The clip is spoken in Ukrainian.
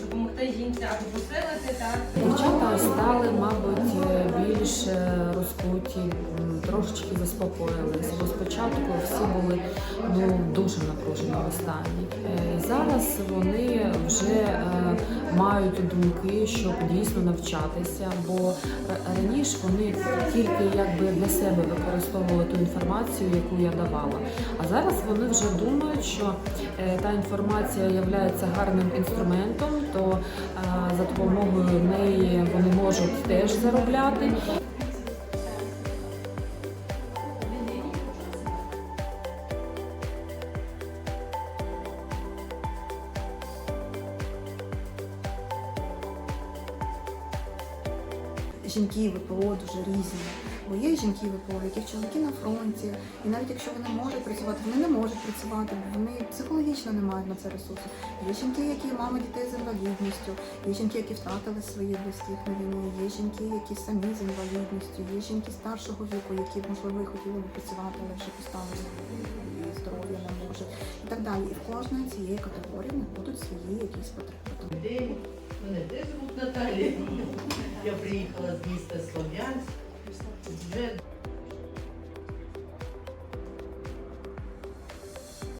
допомогти жінці або посилити, так? Дівчата стали, мабуть, більш е, розкуті, трошечки заспокоїлись. Бо спочатку всі були ну, дуже напружені в стані. Е, Зараз вони вже е, мають думки, щоб дійсно навчатися, бо раніше вони тільки якби для себе використовували ту інформацію, яку я давала. А зараз вони вже думають, що та інформація є гарним інструментом, то е, за допомогою неї вони можуть теж заробляти. Жінки ВПО дуже різні. Бо є жінки ВПО, яких чоловіки на фронті, і навіть якщо вони можуть працювати, вони не можуть працювати, бо вони психологічно не мають на це ресурсу. Є жінки, які мами дітей з інвалідністю, є жінки, які втратили своїх близьких на війні, є жінки, які самі з інвалідністю, є жінки старшого віку, які можливо хотіли б працювати, але вже поставили здоров'я не можуть, і так далі. І в кожної цієї категорії них будуть свої якісь потреби. Тому Мене теж звуть Наталія. Я приїхала з міста Слов'янськ.